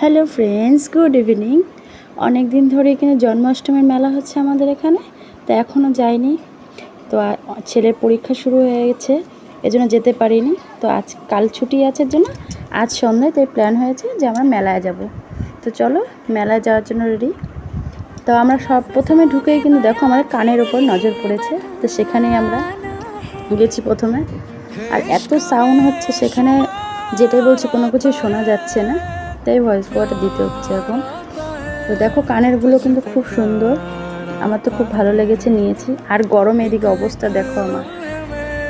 Hello friends good evening অনেক দিন ধরে এখানে জন্মাষ্টমীর মেলা হচ্ছে আমাদের এখানে, তো এখনও যাইনি। তো ছেলের পরীক্ষা শুরু হয়ে গেছে, এজন্য যেতে পারিনি। তো আজ, কাল ছুটি আছে জন্য আজ সন্ধ্যায়, তাই প্ল্যান হয়েছে যে আমরা মেলায় যাব। তো চলো, মেলায় যাওয়ার জন্য রেডি তো আমরা সব, প্রথমে ঢুকেই কিন্তু দেখো আমাদের কানের ওপর নজর পড়েছে, তো সেখানেই আমরা গেছি প্রথমে। আর এত সাউন্ড হচ্ছে, সেখানে যেটাই বলছি কোনো কিছু শোনা যাচ্ছে না। তাই ভয়েস ওভারটা দিতে হচ্ছে এখন। তো দেখো, কানেরগুলো কিন্তু খুব সুন্দর। আমার তো খুব ভালো লেগেছে, নিয়েছি। আর গরম এদিকে অবস্থা দেখো আমার।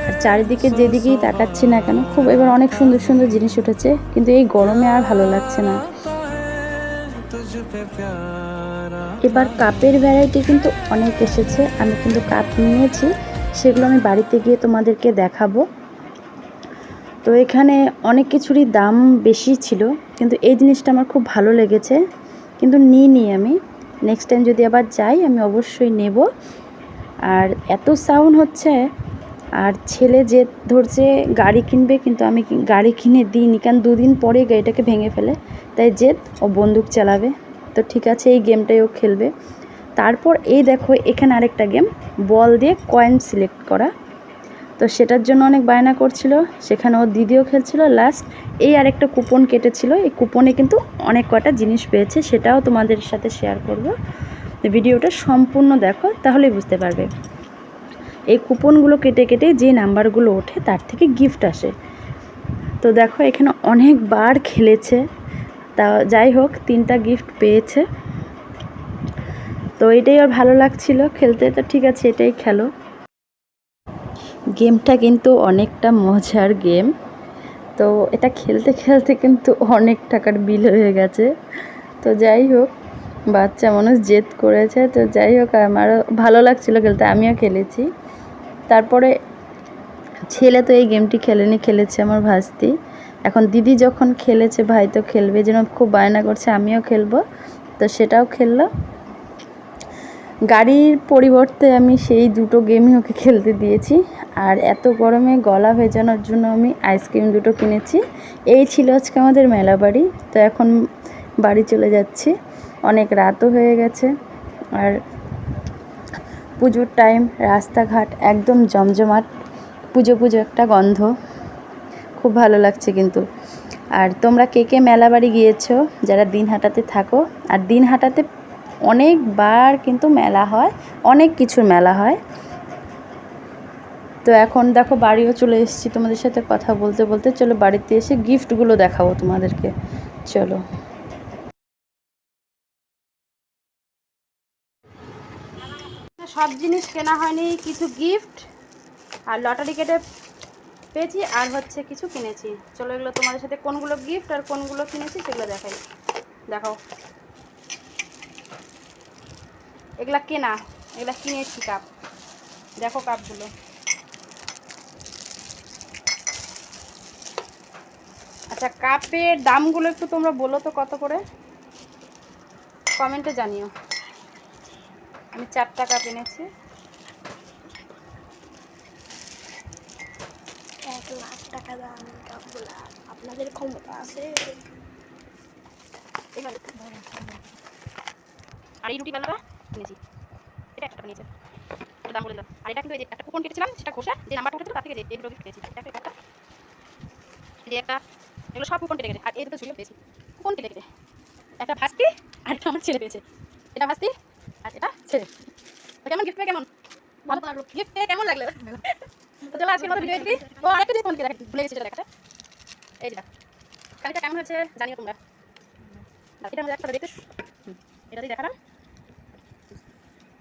আর চারিদিকে যেদিকেই তাকাচ্ছি না কেন, খুব এবার অনেক সুন্দর সুন্দর জিনিস উঠেছে। কিন্তু এই গরমে আর ভালো লাগছে না। এবার কাপের ভ্যারাইটি কিন্তু অনেক এসেছে। আমি কিন্তু কাপ নিয়েছি। সেগুলো আমি বাড়িতে গিয়ে তোমাদেরকে দেখাবো। তো এখানে অনেক কিছুরই দাম বেশি ছিল, কিন্তু এই জিনিসটা আমার খুব ভালো লেগেছে। কিন্তু নিইনি আমি। নেক্সট টাইম যদি আবার যাই, আমি অবশ্যই নেব। আর এত সাউন্ড হচ্ছে, আর ছেলে যে ধরছে গাড়ি কিনবে, কিন্তু আমি গাড়ি কিনে দিইনি, কারণ দুদিন পরে গাড়িটাকে ভেঙে ফেলে। তাই জেদ, ও বন্দুক চালাবে। তো ঠিক আছে, এই গেমটাই ও খেলবে। তারপর এই দেখো, এখানে আরেকটা গেম, বল দিয়ে কয়েন সিলেক্ট করা। তো সেটার জন্য অনেক বায়না করছিল। সেখানে ও দিদিও খেলছিল লাস্ট এই আরেকটা কুপন কেটেছিল। এই কুপনে কিন্তু অনেক কটা জিনিস পেয়েছে, সেটাও তোমাদের সাথে শেয়ার করব। ভিডিওটা সম্পূর্ণ দেখো, তাহলেই বুঝতে পারবে। এই কুপনগুলো কেটে কেটে যে নাম্বারগুলো ওঠে, তার থেকে গিফট আসে। তো দেখো, এখানে অনেকবার খেলেছে। তা যাই হোক, তিনটা গিফট পেয়েছে। তো এটাই ওর ভালো লাগছিল খেলতে। তো ঠিক আছে, এটাই খেলো। গেমটা কিন্তু অনেকটা মজার গেম। তো এটা খেলতে খেলতে কিন্তু অনেক টাকার বিল হয়ে গেছে। তো যাই হোক, বাচ্চা মানুষ জেদ করেছে। তো যাই হোক, আমারও ভালো লাগছিল খেলতে, আমিও খেলেছি। তারপরে ছেলে তো এই গেমটি খেলেনি, খেলেছে আমার ভাস্তি। এখন দিদি যখন খেলেছে, ভাই তো খেলবে, যেন খুব বায়না করছে, আমিও খেলব। তো সেটাও খেললো গাড়ির পরিবর্তে আমি সেই দুটো গেমই ওকে খেলতে দিয়েছি। আর এত গরমে গলা ভেজানোর জন্য আমি আইসক্রিম দুটো কিনেছি। এই ছিল আজকে আমাদের মেলা বাড়ি। তো এখন বাড়ি চলে যাচ্ছি। অনেক রাতও হয়ে গেছে। আর পুজোর টাইম রাস্তাঘাট একদম জমজমাট। পুজো পুজো একটা গন্ধ। খুব ভালো লাগছে কিন্তু। আর তোমরা কে কে মেলা বাড়ি গিয়েছো? যারা দিন দিনহাটাতে থাকো। আর দিন দিনহাটাতে অনেকবার কিন্তু মেলা হয়, অনেক কিছুর মেলা হয়। তো এখন দেখো বাড়িও চলে এসেছি তোমাদের সাথে কথা বলতে বলতে। চলো বাড়িতে এসে গিফটগুলো দেখাবো তোমাদেরকে। চলো। সব জিনিস কেনা হয়নি, কিছু গিফট আর লটারি কেটে পেয়েছি আর হচ্ছে কিছু কিনেছি। চলো এগুলো তোমাদের সাথে কোনগুলো গিফট আর কোনগুলো কিনেছি সেগুলো দেখাই। দেখাও। এগুলা কেনা এগুলা কিনেছি কাপ দেখো কাপগুলো আচ্ছা কাপের দামগুলো একটু তোমরা বলো তো কত করে? কমেন্টে জানিও। আমি চারটা কাপ এনেছি এক লাখ টাকা দাম কাপগুলা আপনাদের ক্ষমতা আছে? এখানে। আর এই রুটি বেলাটা কিনেছি এটা একটা নিয়েছে। এটা দাম বলে দিলাম আর এটা কিন্তু এই যে একটা কুপন কেটেছিলাম সেটা ঘষে যে নাম্বারটা উঠেছিল তার থেকে যে এই দুটো পেয়েছি একটা একটা। একটা যে একটা এগুলো সব কুপন কেটে কেটে আর এই দুটো ঝুলিও পেয়েছি। কুপন কেটে কেটে। একটা ভাস্তি আর একটা আমার ছেলে পেয়েছে। এটা ভাস্তি আর এটা ছেলে। কেমন? গিফট পেয়ে কেমন? ভালো লাগল। গিফট পেয়ে কেমন লাগল? তো চলো আজকের মতো ভিডিও এটি ও আরেকটা জিনিস দেখাচ্ছি। ভুলে গেছি সেটা দেখাতে এই যেটা কালিটা কেমন হয়েছে জানিও তোমরা। এটা আমরা একটা দেখতে এটা দিয়ে দেখালাম।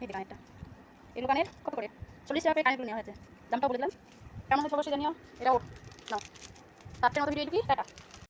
এই যে কানেরটা এই দোকানের কত করে চল্লিশ টাকা কানেরগুলো নেওয়া হয়েছে। দামটাও বলে দিলাম। কেমন হয়েছে অবশ্যই জানিও, এটা ওর। নাও। তার মতো ভিডিও টাটা।